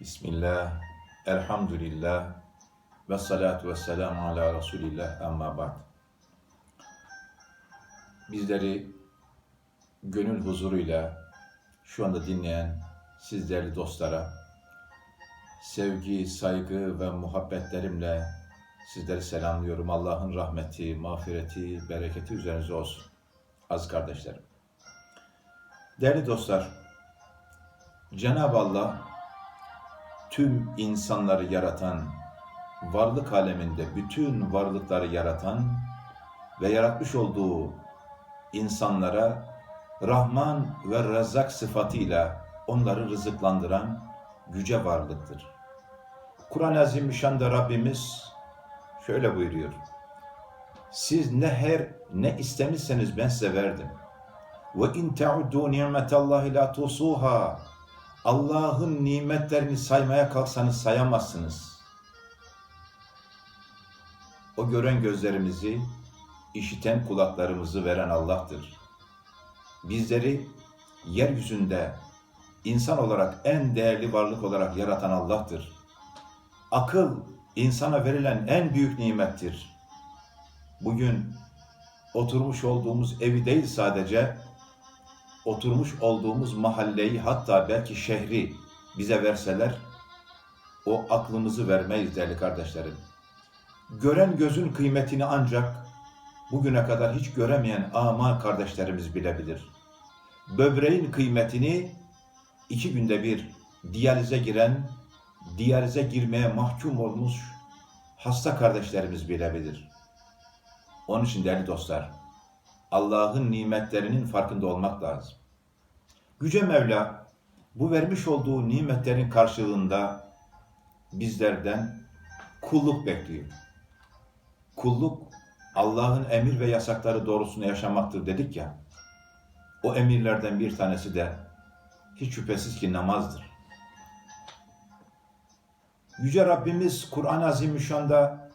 Bismillah, elhamdülillah, ve salatu ve selamu ala Resulillah, amma ba'd. Bizleri gönül huzuruyla şu anda dinleyen siz değerli dostlara sevgi, saygı ve muhabbetlerimle sizleri selamlıyorum. Allah'ın rahmeti, mağfireti, bereketi üzerinize olsun. Az kardeşlerim. Değerli dostlar, Cenab-ı Allah tüm insanları yaratan, varlık aleminde bütün varlıkları yaratan ve yaratmış olduğu insanlara Rahman ve Rezzak sıfatıyla onları rızıklandıran yüce varlıktır. Kur'an-ı Azimüşşan'da Rabbimiz şöyle buyuruyor. Siz ne her ne istemişseniz ben size verdim. Ve in teuddu nimetallahi la tusuha. Allah'ın nimetlerini saymaya kalksanız sayamazsınız. O gören gözlerimizi, işiten kulaklarımızı veren Allah'tır. Bizleri yeryüzünde insan olarak en değerli varlık olarak yaratan Allah'tır. Akıl insana verilen en büyük nimettir. Bugün oturmuş olduğumuz evi değil sadece oturmuş olduğumuz mahalleyi hatta belki şehri bize verseler o aklımızı vermeyiz değerli kardeşlerim. Gören gözün kıymetini ancak bugüne kadar hiç göremeyen ama kardeşlerimiz bilebilir. Böbreğin kıymetini iki günde bir diyalize giren, diyalize girmeye mahkum olmuş hasta kardeşlerimiz bilebilir. Onun için değerli dostlar, Allah'ın nimetlerinin farkında olmak lazım. Yüce Mevla bu vermiş olduğu nimetlerin karşılığında bizlerden kulluk bekliyor. Kulluk Allah'ın emir ve yasakları doğrusunda yaşamaktır dedik ya. O emirlerden bir tanesi de hiç şüphesiz ki namazdır. Yüce Rabbimiz Kur'an-ı Azimüşşan'da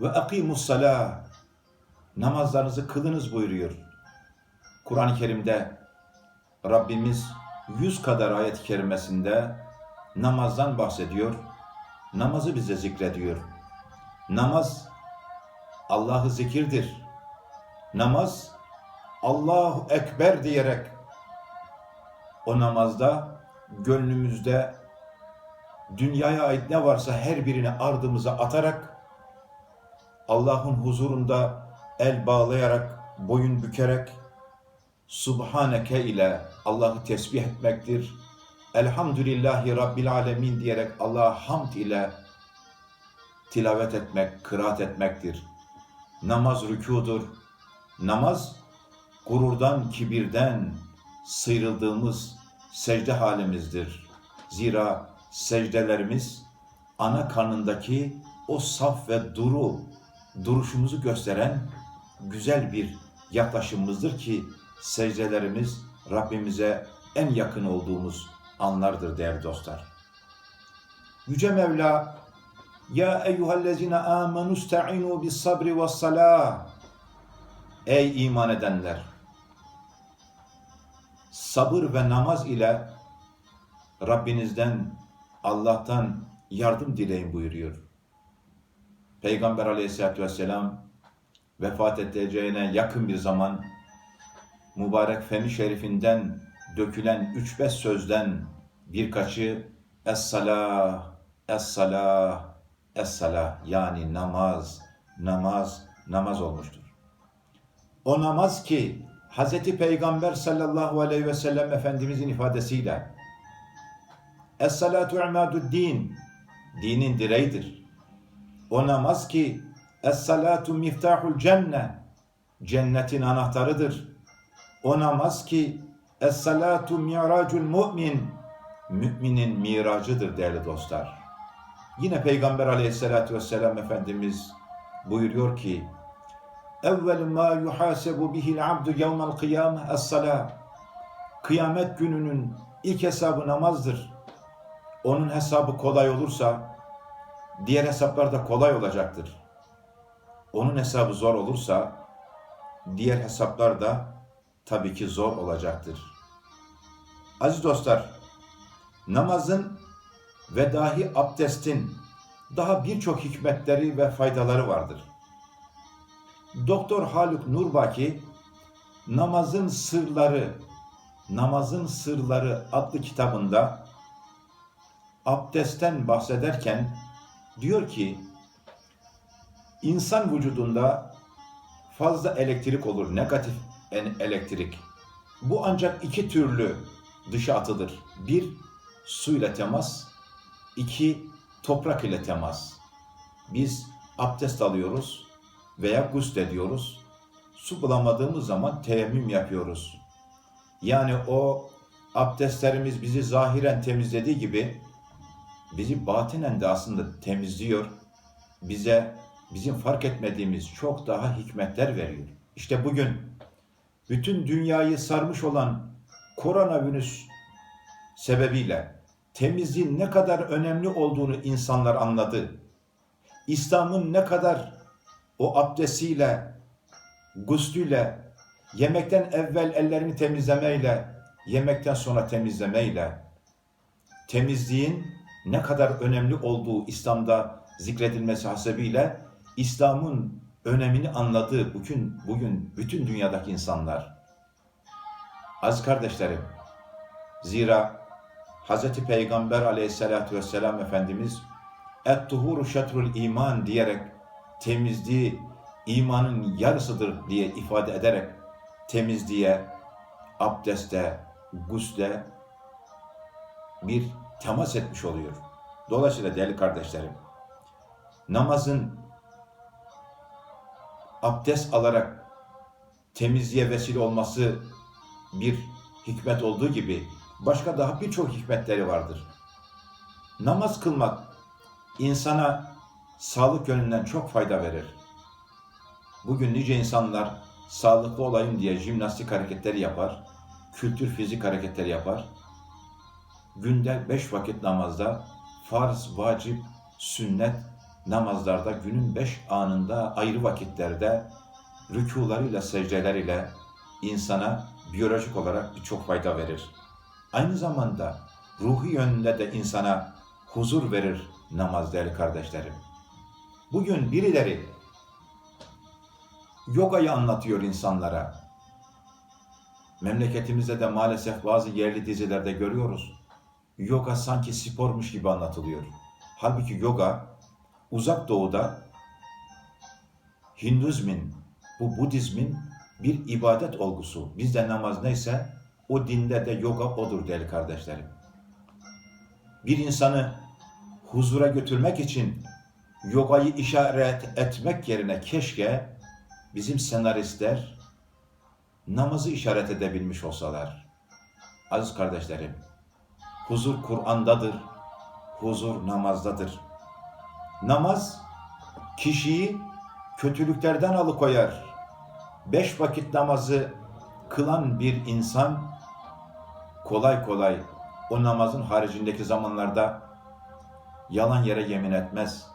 ve akimus salah namazlarınızı kılınız buyuruyor. Kur'an-ı Kerim'de Rabbimiz yüz kadar ayet-i kerimesinde namazdan bahsediyor. Namazı bize zikrediyor. Namaz Allah'ı zikirdir. Namaz Allahu Ekber diyerek o namazda gönlümüzde dünyaya ait ne varsa her birini ardımıza atarak Allah'ın huzurunda el bağlayarak, boyun bükerek Subhaneke ile Allah'ı tesbih etmektir. Elhamdülillahi Rabbil Alemin diyerek Allah'a hamd ile tilavet etmek, kıraat etmektir. Namaz rükudur. Namaz gururdan, kibirden sıyrıldığımız secde halimizdir. Zira secdelerimiz ana karnındaki o saf ve duru duruşumuzu gösteren güzel bir yaklaşımımızdır ki secdelerimiz Rabbimize en yakın olduğumuz anlardır değerli dostlar. Yüce Mevla Ya eyyühellezine amenu sta'inu bis sabri ve salah Ey iman edenler! Sabır ve namaz ile Rabbinizden, Allah'tan yardım dileyin buyuruyor. Peygamber aleyhissalatü vesselam vefat edeceğine yakın bir zaman mübarek femi şerifinden dökülen üç beş sözden birkaçı Es-salah, Es-salah, Es-salah yani namaz, namaz, namaz olmuştur. O namaz ki Hz. Peygamber sallallahu aleyhi ve sellem Efendimizin ifadesiyle Es-salatu imadud din, dinin direğidir. O namaz ki Es-salatu miftahul cenne, cennetin anahtarıdır. O namaz ki Es-salatu mi'racul mu'min, müminin miracıdır değerli dostlar. Yine Peygamber aleyhissalatü vesselam Efendimiz buyuruyor ki evvel ma yuhasebu bihil abdu yevmel kıyame es-salah. Kıyamet gününün ilk hesabı namazdır. Onun hesabı kolay olursa diğer hesaplar da kolay olacaktır. Onun hesabı zor olursa diğer hesaplar da tabii ki zor olacaktır. Aziz dostlar, namazın ve dahi abdestin daha birçok hikmetleri ve faydaları vardır. Doktor Haluk Nurbaki Namazın Sırları Namazın Sırları adlı kitabında abdestten bahsederken diyor ki insan vücudunda fazla elektrik olur, negatif elektrik. Bu ancak iki türlü dışa atılır. Bir, su ile temas. iki toprak ile temas. Biz abdest alıyoruz veya ediyoruz. Su bulamadığımız zaman teyemmüm yapıyoruz. Yani o abdestlerimiz bizi zahiren temizlediği gibi bizi batinen de aslında temizliyor. Bize bizim fark etmediğimiz çok daha hikmetler veriyor. İşte bugün bütün dünyayı sarmış olan koronavirüs sebebiyle temizliğin ne kadar önemli olduğunu insanlar anladı. İslam'ın ne kadar o abdestiyle, guslüyle, yemekten evvel ellerini temizlemeyle, yemekten sonra temizlemeyle, temizliğin ne kadar önemli olduğu İslam'da zikredilmesi hasebiyle İslam'ın önemini anladığı bugün bugün bütün dünyadaki insanlar. Az kardeşlerim, zira Hz. Peygamber aleyhissalatü vesselam Efendimiz et-tuhuru şetrul iman diyerek temizliği imanın yarısıdır diye ifade ederek temizliğe, abdeste, gusle bir temas etmiş oluyor. Dolayısıyla değerli kardeşlerim, namazın abdest alarak temizliğe vesile olması bir hikmet olduğu gibi başka daha birçok hikmetleri vardır. Namaz kılmak insana sağlık yönünden çok fayda verir. Bugün nice insanlar sağlıklı olayım diye jimnastik hareketleri yapar, kültür fizik hareketleri yapar. Günde beş vakit namazda farz, vacip, sünnet namazlarda günün beş anında ayrı vakitlerde rükularıyla, secdeleriyle insana biyolojik olarak birçok fayda verir. Aynı zamanda ruhi yönünde de insana huzur verir namaz değerli kardeşlerim. Bugün birileri yogayı anlatıyor insanlara. Memleketimizde de maalesef bazı yerli dizilerde görüyoruz. Yoga sanki spormuş gibi anlatılıyor. Halbuki yoga uzak doğuda Hinduizmin, bu Budizmin bir ibadet olgusu. Bizde namaz neyse o dinde de yoga odur değerli kardeşlerim. Bir insanı huzura götürmek için yogayı işaret etmek yerine keşke bizim senaristler namazı işaret edebilmiş olsalar. Aziz kardeşlerim, huzur Kur'an'dadır, huzur namazdadır. Namaz kişiyi kötülüklerden alıkoyar. Beş vakit namazı kılan bir insan kolay kolay o namazın haricindeki zamanlarda yalan yere yemin etmez,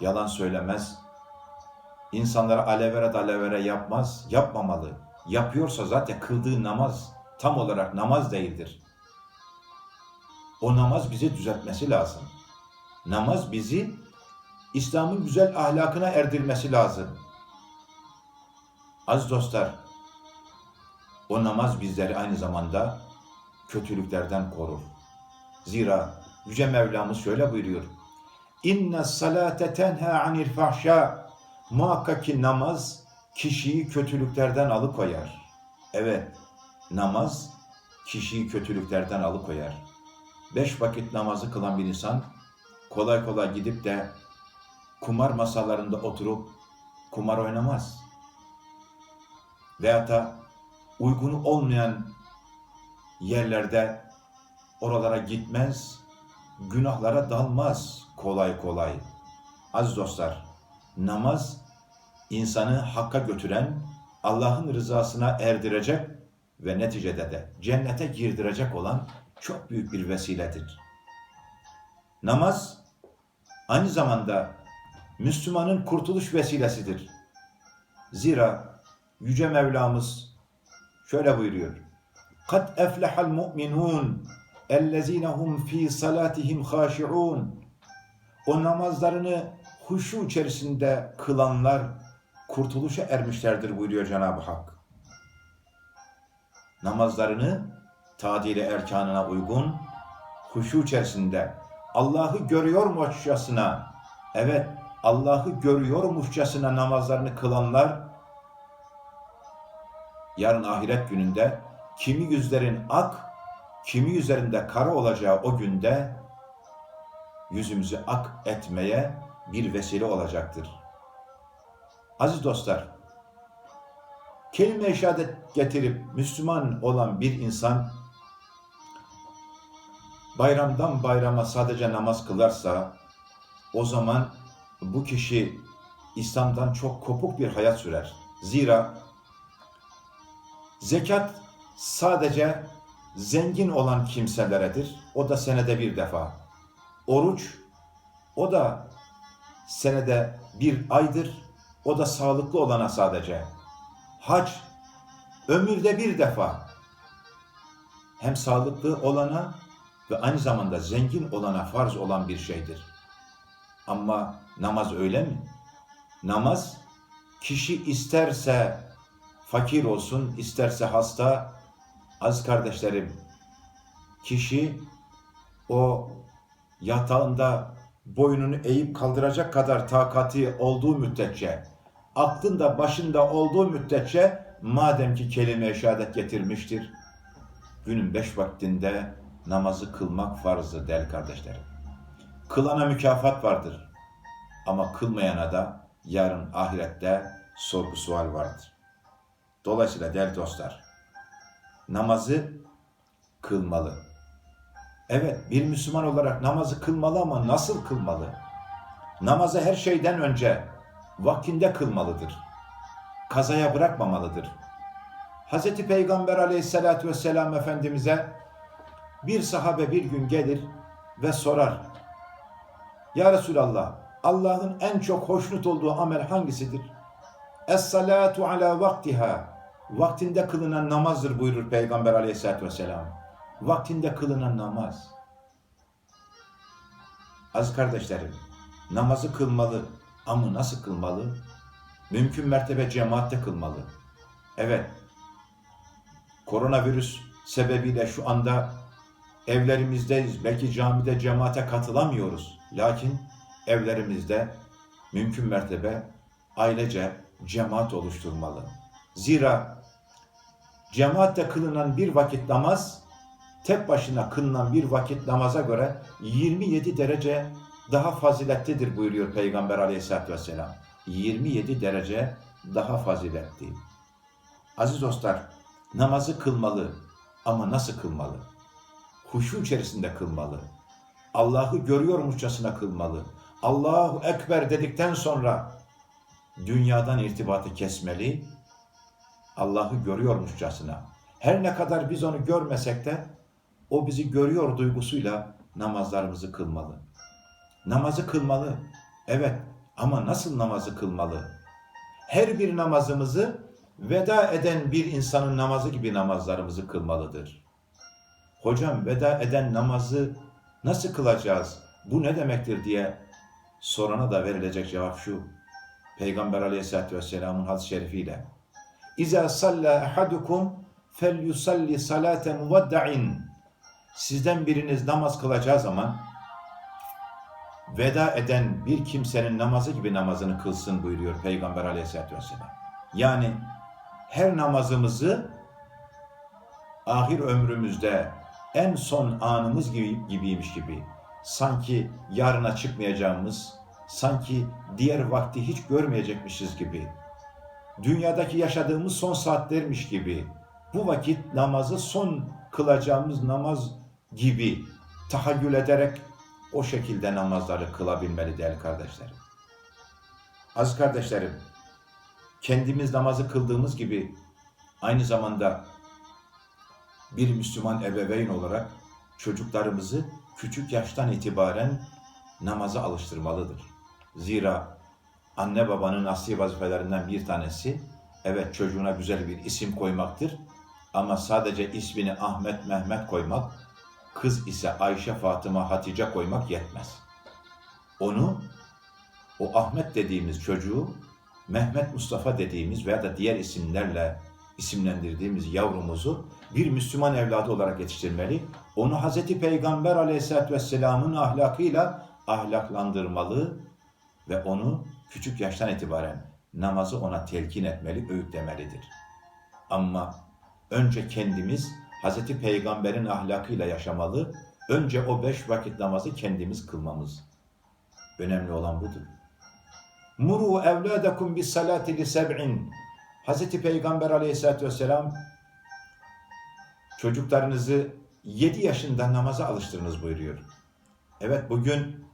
yalan söylemez, insanlara alevere dalevere yapmaz, yapmamalı. Yapıyorsa zaten kıldığı namaz tam olarak namaz değildir. O namaz bizi düzeltmesi lazım. Namaz bizi İslam'ın güzel ahlakına erdirmesi lazım. Az dostlar, o namaz bizleri aynı zamanda kötülüklerden korur. Zira Yüce Mevlamız şöyle buyuruyor. İnne salate tenha anil fahşa. Muhakkak ki namaz kişiyi kötülüklerden alıkoyar. Evet, namaz kişiyi kötülüklerden alıkoyar. Beş vakit namazı kılan bir insan kolay kolay gidip de kumar masalarında oturup kumar oynamaz. Veyahut da uygunu olmayan yerlerde oralara gitmez, günahlara dalmaz kolay kolay. Aziz dostlar, namaz insanı hakka götüren, Allah'ın rızasına erdirecek ve neticede de cennete girdirecek olan çok büyük bir vesiledir. Namaz aynı zamanda Müslümanın kurtuluş vesilesidir. Zira Yüce Mevlamız şöyle buyuruyor. Kat eflehal mu'minun ellezinehum fi salatihim haşi'un O namazlarını huşu içerisinde kılanlar kurtuluşa ermişlerdir buyuruyor Cenab-ı Hak. Namazlarını tadili erkanına uygun huşu içerisinde Allah'ı görüyormuşçasına evet Allah'ı görüyormuşçasına namazlarını kılanlar, yarın ahiret gününde kimi yüzlerin ak, kimi yüzlerinde kara olacağı o günde yüzümüzü ak etmeye bir vesile olacaktır. Aziz dostlar, kelime-i şehadet getirip Müslüman olan bir insan bayramdan bayrama sadece namaz kılarsa o zaman bu kişi İslam'dan çok kopuk bir hayat sürer. Zira zekat sadece zengin olan kimseleredir. O da senede bir defa. Oruç o da senede bir aydır. O da sağlıklı olana sadece. Hac ömürde bir defa. Hem sağlıklı olana ve aynı zamanda zengin olana farz olan bir şeydir. Ama namaz öyle mi? Namaz kişi isterse fakir olsun, isterse hasta, az kardeşlerim, kişi o yatağında boynunu eğip kaldıracak kadar takati olduğu müddetçe, aklında başında olduğu müddetçe madem ki kelime-i şehadet getirmiştir, günün beş vaktinde namazı kılmak farzdır değerli kardeşlerim. Kılana mükafat vardır. Ama kılmayana da yarın ahirette sorgu sual vardır. Dolayısıyla değerli dostlar, namazı kılmalı. Evet, bir Müslüman olarak namazı kılmalı ama nasıl kılmalı? Namazı her şeyden önce vaktinde kılmalıdır. Kazaya bırakmamalıdır. Hz. Peygamber aleyhissalatü vesselam Efendimiz'e bir sahabe bir gün gelir ve sorar. Ya Resulallah, Allah'ın en çok hoşnut olduğu amel hangisidir? Es-salatu ala vaktiha. Vaktinde kılınan namazdır buyurur Peygamber aleyhissalatü vesselam. Vaktinde kılınan namaz. Az kardeşlerim, namazı kılmalı ama nasıl kılmalı? Mümkün mertebe cemaatte kılmalı. Evet, koronavirüs sebebiyle şu anda evlerimizdeyiz. Belki camide cemaate katılamıyoruz. Lakin evlerimizde mümkün mertebe ailece cemaat oluşturmalı. Zira cemaatle kılınan bir vakit namaz tek başına kılınan bir vakit namaza göre 27 derece daha faziletlidir buyuruyor Peygamber aleyhissalatü vesselam. 27 derece daha faziletli. Aziz dostlar, namazı kılmalı ama nasıl kılmalı? Huşu içerisinde kılmalı. Allah'ı görüyormuşçasına kılmalı. Allahu Ekber dedikten sonra dünyadan irtibatı kesmeli. Allah'ı görüyormuşçasına. Her ne kadar biz onu görmesek de o bizi görüyor duygusuyla namazlarımızı kılmalı. Namazı kılmalı. Evet ama nasıl namazı kılmalı? Her bir namazımızı veda eden bir insanın namazı gibi namazlarımızı kılmalıdır. Hocam veda eden namazı nasıl kılacağız? Bu ne demektir diye sorana da verilecek cevap şu. Peygamber aleyhissalatü vesselamın hadis-i şerifiyle. İza salla ahadukum fel yusalli salate muvadda'in. Sizden biriniz namaz kılacağı zaman veda eden bir kimsenin namazı gibi namazını kılsın buyuruyor Peygamber aleyhissalatü vesselam. Yani her namazımızı ahir ömrümüzde en son anımız gibi, gibiymiş gibi. Sanki yarına çıkmayacağımız, sanki diğer vakti hiç görmeyecekmişiz gibi. Dünyadaki yaşadığımız son saatlermiş gibi. Bu vakit namazı son kılacağımız namaz gibi tahayyül ederek o şekilde namazları kılabilmeli değerli kardeşlerim. Az kardeşlerim, kendimiz namazı kıldığımız gibi aynı zamanda bir Müslüman ebeveyn olarak çocuklarımızı küçük yaştan itibaren namaza alıştırmalıdır. Zira anne babanın asli vazifelerinden bir tanesi evet çocuğuna güzel bir isim koymaktır ama sadece ismini Ahmet Mehmet koymak kız ise Ayşe, Fatıma, Hatice koymak yetmez. Onu o Ahmet dediğimiz çocuğu Mehmet Mustafa dediğimiz veya da diğer isimlerle isimlendirdiğimiz yavrumuzu bir Müslüman evladı olarak yetiştirmeli. Onu Hazreti Peygamber Aleyhisselatü Vesselam'ın ahlakıyla ahlaklandırmalı ve onu küçük yaştan itibaren namazı ona telkin etmeli, öğütlemelidir. Ama önce kendimiz Hazreti Peygamber'in ahlakıyla yaşamalı, önce o beş vakit namazı kendimiz kılmamız. Önemli olan budur. Muru evladakum bis salati li seb'in. Hazreti Peygamber Aleyhisselatü Vesselam çocuklarınızı 7 yaşında namaza alıştırınız buyuruyor. Evet bugün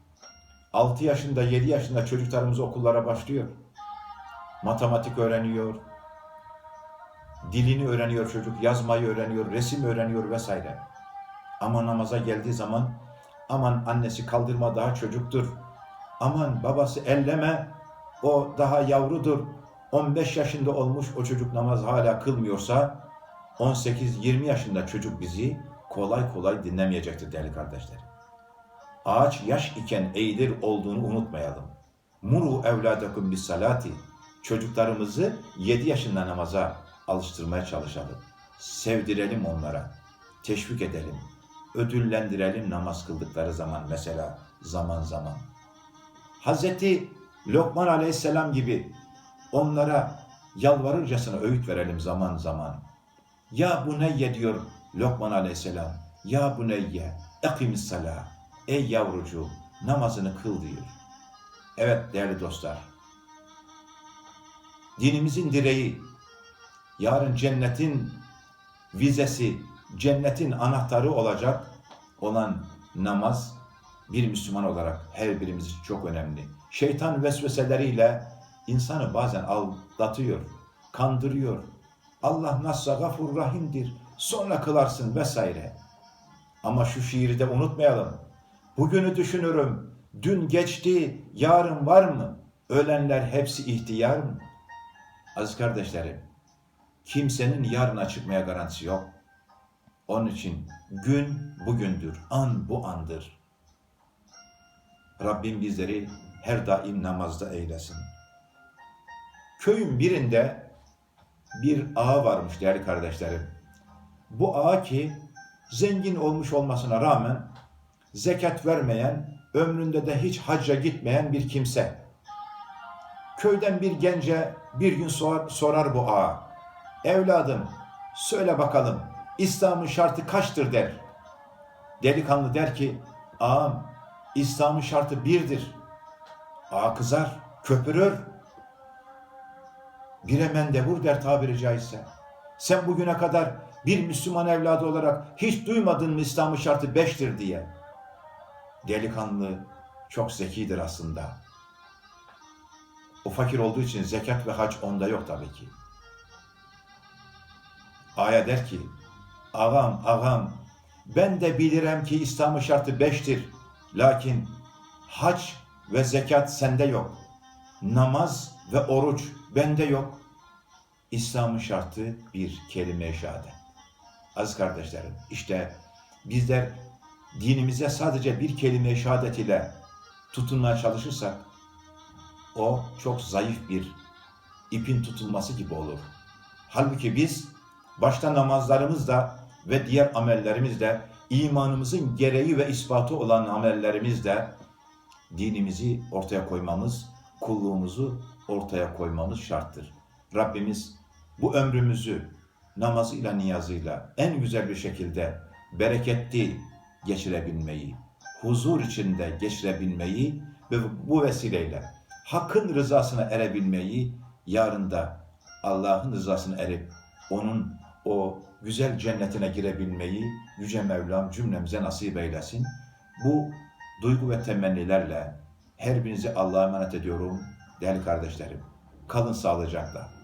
6 yaşında 7 yaşında çocuklarımız okullara başlıyor. Matematik öğreniyor. Dilini öğreniyor çocuk, yazmayı öğreniyor, resim öğreniyor vesaire. Ama namaza geldiği zaman aman annesi kaldırma daha çocuktur. Aman babası elleme o daha yavrudur. 15 yaşında olmuş o çocuk namaz hala kılmıyorsa 18-20 yaşında çocuk bizi kolay kolay dinlemeyecektir değerli kardeşlerim. Ağaç yaş iken eğilir olduğunu unutmayalım. Muru evladakum bis salati. Çocuklarımızı 7 yaşında namaza alıştırmaya çalışalım. Sevdirelim onlara. Teşvik edelim. Ödüllendirelim namaz kıldıkları zaman mesela zaman zaman. Hazreti Lokman Aleyhisselam gibi onlara yalvarırcasına öğüt verelim zaman zaman. Ya buneyye diyor Lokman Aleyhisselam. Ya buneyye ekimis salah. Ey yavrucuğum namazını kıl diyor. Evet değerli dostlar. Dinimizin direği, yarın cennetin vizesi, cennetin anahtarı olacak olan namaz bir Müslüman olarak her birimiz için çok önemli. Şeytan vesveseleriyle insanı bazen aldatıyor, kandırıyor. Allah nassa gafur rahimdir, sonra kılarsın vesaire. Ama şu şiiri de unutmayalım. Bugünü düşünürüm, dün geçti, yarın var mı? Ölenler hepsi ihtiyar mı? Aziz kardeşlerim, kimsenin yarına çıkmaya garantisi yok. Onun için gün bugündür, an bu andır. Rabbim bizleri her daim namazda eylesin. Köyün birinde bir ağa varmış değerli kardeşlerim. Bu ağa ki zengin olmuş olmasına rağmen zekat vermeyen, ömründe de hiç hacca gitmeyen bir kimse. Köyden bir gence bir gün sor- sorar bu ağa. Evladım söyle bakalım İslam'ın şartı kaçtır der. Delikanlı der ki ağam İslam'ın şartı birdir. Ağa kızar, köpürür. Bire mendebur der tabiri caizse. Sen bugüne kadar bir Müslüman evladı olarak hiç duymadın mı İslam'ın şartı beştir diye. Delikanlı çok zekidir aslında. O fakir olduğu için zekat ve hac onda yok tabii ki. Aya der ki, ağam ağam ben de bilirim ki İslam'ın şartı beştir. Lakin hac ve zekat sende yok. Namaz ve oruç bende yok. İslam'ın şartı bir kelime-i şehadet. Aziz kardeşlerim, işte bizler dinimize sadece bir kelime-i şehadet ile tutunmaya çalışırsak, o çok zayıf bir ipin tutulması gibi olur. Halbuki biz başta namazlarımızda ve diğer amellerimizde imanımızın gereği ve ispatı olan amellerimizde dinimizi ortaya koymamız, kulluğumuzu ortaya koymamız şarttır. Rabbimiz bu ömrümüzü namazıyla niyazıyla en güzel bir şekilde bereketli geçirebilmeyi, huzur içinde geçirebilmeyi ve bu vesileyle hakkın rızasına erebilmeyi, yarın da Allah'ın rızasına erip onun o güzel cennetine girebilmeyi Yüce Mevlam cümlemize nasip eylesin. Bu duygu ve temennilerle her birinizi Allah'a emanet ediyorum değerli kardeşlerim. Kalın sağlıcakla.